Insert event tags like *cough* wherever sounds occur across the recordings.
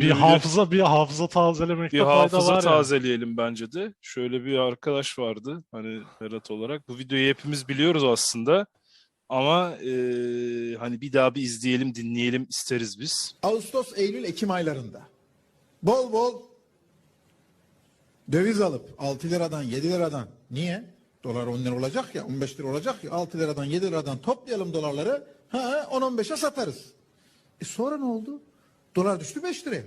Bir hafıza bir hafıza tazelemekte bir fayda hafıza var yani. tazeleyelim bence de. Şöyle bir arkadaş vardı hani Berat olarak. Bu videoyu hepimiz biliyoruz aslında. Ama eee, hani bir daha bir izleyelim, dinleyelim isteriz biz. Ağustos, Eylül, Ekim aylarında bol bol döviz alıp 6 liradan 7 liradan niye? Dolar 10 lira olacak ya 15 lira olacak ya 6 liradan 7 liradan toplayalım dolarları ha 10-15'e satarız. E sonra ne oldu? Dolar düştü 5 liraya.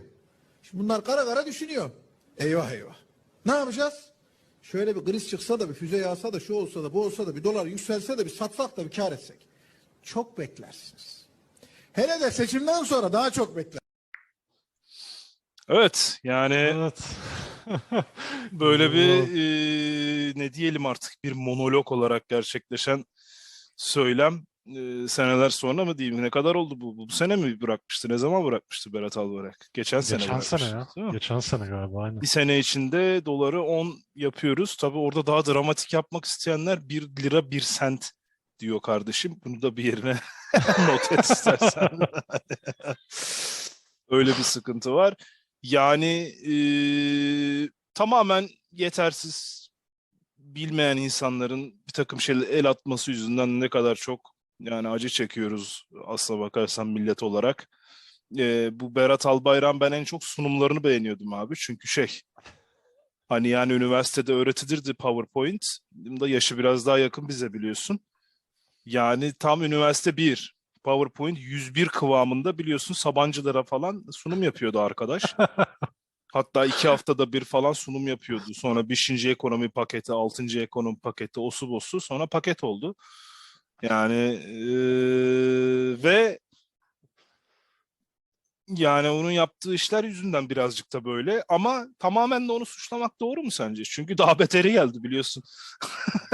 Şimdi bunlar kara kara düşünüyor. Eyvah eyvah. Ne yapacağız? Şöyle bir kriz çıksa da bir füze yağsa da şu olsa da bu olsa da bir dolar yükselse de bir satsak da bir kar etsek. Çok beklersiniz. Hele de seçimden sonra daha çok bekler. Evet yani Evet. *laughs* böyle bir eee, ne diyelim artık bir monolog olarak gerçekleşen söylem eee, seneler sonra mı diyeyim ne kadar oldu bu? Bu sene mi bırakmıştı? Ne zaman bırakmıştı Berat Albayrak? Geçen sene Geçen sene ya. Geçen sene galiba aynen. Bir sene içinde doları 10 yapıyoruz. Tabii orada daha dramatik yapmak isteyenler 1 lira 1 sent diyor kardeşim. Bunu da bir yerine *laughs* not et istersen. *laughs* Öyle bir sıkıntı var. Yani eee, tamamen yetersiz bilmeyen insanların bir takım şeyler el atması yüzünden ne kadar çok yani acı çekiyoruz aslına bakarsan millet olarak. Eee, bu Berat Albayrak'ın ben en çok sunumlarını beğeniyordum abi. Çünkü şey hani yani üniversitede öğretilirdi PowerPoint. Da yaşı biraz daha yakın bize biliyorsun. Yani tam üniversite 1. PowerPoint 101 kıvamında biliyorsun Sabancılara falan sunum yapıyordu arkadaş. *laughs* Hatta iki haftada bir falan sunum yapıyordu. Sonra 5. ekonomi paketi, 6. ekonomi paketi, osu bosu sonra paket oldu. Yani eee, ve yani onun yaptığı işler yüzünden birazcık da böyle ama tamamen de onu suçlamak doğru mu sence? Çünkü daha beteri geldi biliyorsun.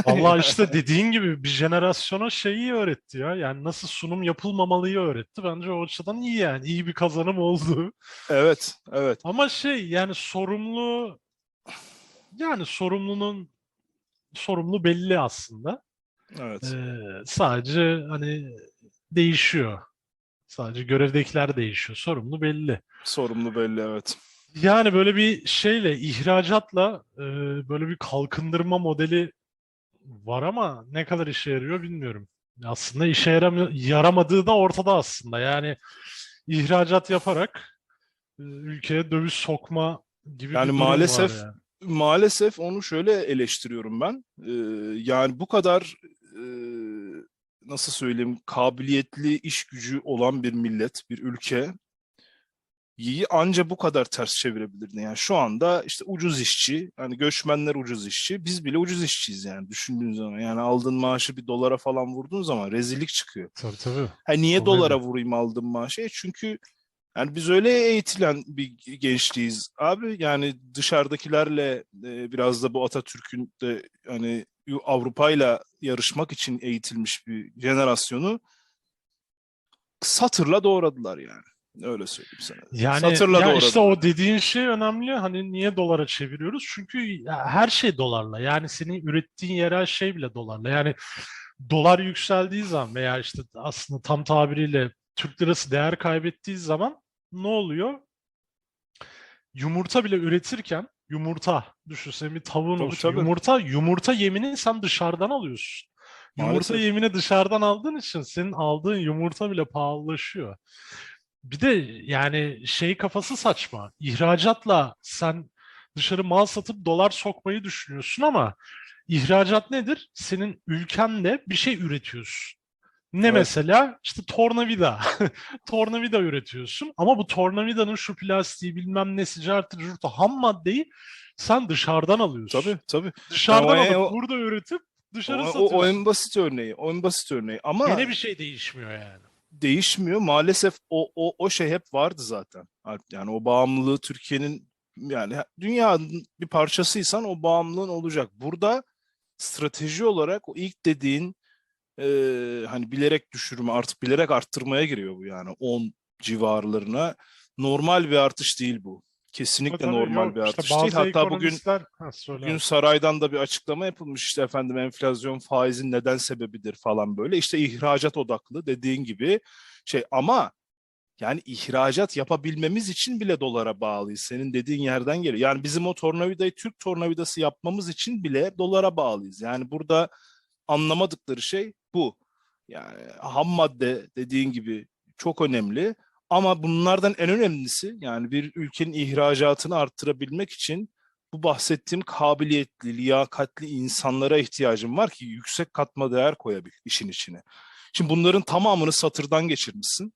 Vallahi *laughs* işte dediğin gibi bir jenerasyona şeyi öğretti ya. Yani nasıl sunum yapılmamalıyı öğretti. Bence o açıdan iyi yani. İyi bir kazanım oldu. Evet, evet. Ama şey yani sorumlu yani sorumlunun sorumlu belli aslında. Evet. Ee, sadece hani değişiyor. Sadece görevdekiler değişiyor. Sorumlu belli. Sorumlu belli evet. Yani böyle bir şeyle ihracatla e, böyle bir kalkındırma modeli var ama ne kadar işe yarıyor bilmiyorum. Aslında işe yaramıyor, yaramadığı da ortada aslında. Yani ihracat yaparak e, ülkeye döviz sokma gibi bir Yani durum var maalesef yani. Maalesef onu şöyle eleştiriyorum ben. Ee, yani bu kadar nasıl söyleyeyim kabiliyetli iş gücü olan bir millet, bir ülke iyi anca bu kadar ters çevirebilirdi. Yani şu anda işte ucuz işçi, hani göçmenler ucuz işçi, biz bile ucuz işçiyiz yani düşündüğün zaman. Yani aldığın maaşı bir dolara falan vurduğun zaman rezillik çıkıyor. Tabii tabii. Ha niye Tabii. dolara vurayım aldığım maaşı? E Çünkü yani biz öyle eğitilen bir gençliğiz abi. Yani dışarıdakilerle e, biraz da bu Atatürk'ün de hani Avrupa'yla yarışmak için eğitilmiş bir jenerasyonu satırla doğradılar yani. Öyle söyleyeyim sana. Yani Satırla ya doğradılar. işte o dediğin şey önemli. Hani niye dolara çeviriyoruz? Çünkü her şey dolarla. Yani senin ürettiğin yerel şey bile dolarla. Yani dolar yükseldiği zaman veya işte aslında tam tabiriyle Türk lirası değer kaybettiği zaman ne oluyor? Yumurta bile üretirken yumurta düşünsene bir tavuğun Tabii, tabii. Yumurta yumurta yemini sen dışarıdan alıyorsun. Yumurta Maalesef. yemini dışarıdan aldığın için senin aldığın yumurta bile pahalılaşıyor. Bir de yani şey kafası saçma. İhracatla sen dışarı mal satıp dolar sokmayı düşünüyorsun ama ihracat nedir? Senin ülkende bir şey üretiyorsun. Ne Evet. mesela? İşte tornavida. *laughs* tornavida üretiyorsun ama bu tornavidanın şu plastiği bilmem nesi cartı curtu ham maddeyi sen dışarıdan alıyorsun. Tabii tabii. Dışarıdan Yani o- alıp o- burada üretip dışarı O, o, satıyorsun. o en basit örneği. O en basit örneği. Ama Gene bir şey değişmiyor yani. değişmiyor. Maalesef o, o, o şey hep vardı zaten. Yani o bağımlılığı Türkiye'nin yani dünyanın bir parçasıysan o bağımlılığın olacak. Burada strateji olarak o ilk dediğin e, hani bilerek düşürme artık bilerek arttırmaya giriyor bu yani 10 civarlarına. Normal bir artış değil bu. Kesinlikle Tabii, normal yok. bir İşte artış bazı değil. Hatta bugün ekonomistler- Bugün saraydan da bir açıklama yapılmış işte efendim enflasyon faizin neden sebebidir falan böyle. İşte ihracat odaklı dediğin gibi şey ama Yani ihracat yapabilmemiz için bile dolara bağlıyız. Senin dediğin yerden geliyor. Yani bizim o tornavidayı Türk tornavidası yapmamız için bile dolara bağlıyız. Yani burada anlamadıkları şey bu. Yani ham madde dediğin gibi çok önemli. Ama bunlardan en önemlisi yani bir ülkenin ihracatını arttırabilmek için bu bahsettiğim kabiliyetli, liyakatli insanlara ihtiyacım var ki yüksek katma değer koyabil işin içine. Şimdi bunların tamamını satırdan geçirmişsin.